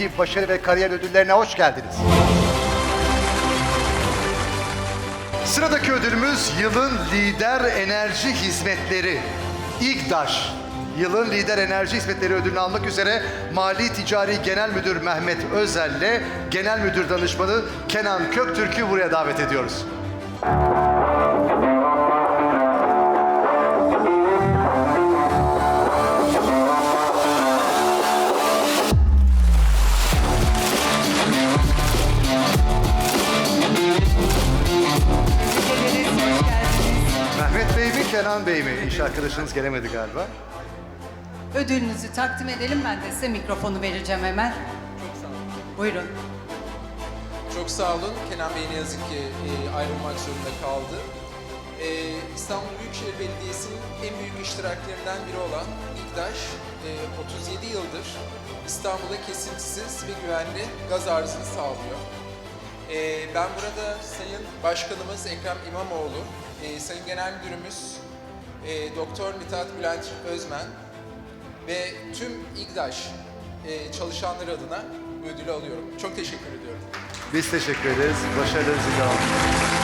mesleki başarı ve kariyer ödüllerine hoş geldiniz. Sıradaki ödülümüz yılın lider enerji hizmetleri. İGDAŞ. Yılın lider enerji hizmetleri ödülünü almak üzere Mali Ticari Genel Müdür Mehmet Özel ile Genel Müdür Danışmanı Kenan Köktürk'ü buraya davet ediyoruz. Kenan Bey mi? İş arkadaşınız gelemedi galiba. Ödülünüzü takdim edelim. Ben de size mikrofonu vereceğim hemen. Buyurun. Çok sağ olun. Kenan Bey ne yazık ki e, ayrılmak zorunda kaldı. E, İstanbul Büyükşehir Belediyesi'nin en büyük iştiraklerinden biri olan İGDAŞ, e, 37 yıldır İstanbul'da kesintisiz ve güvenli gaz arzını sağlıyor. E, ben burada Sayın Başkanımız Ekrem İmamoğlu, e, Sayın Genel Müdürümüz e, Doktor Mithat Bülent Özmen ve tüm İGDAŞ e, çalışanları adına bu ödülü alıyorum. Çok teşekkür ediyorum. Biz teşekkür ederiz. Başarılarınızı devam.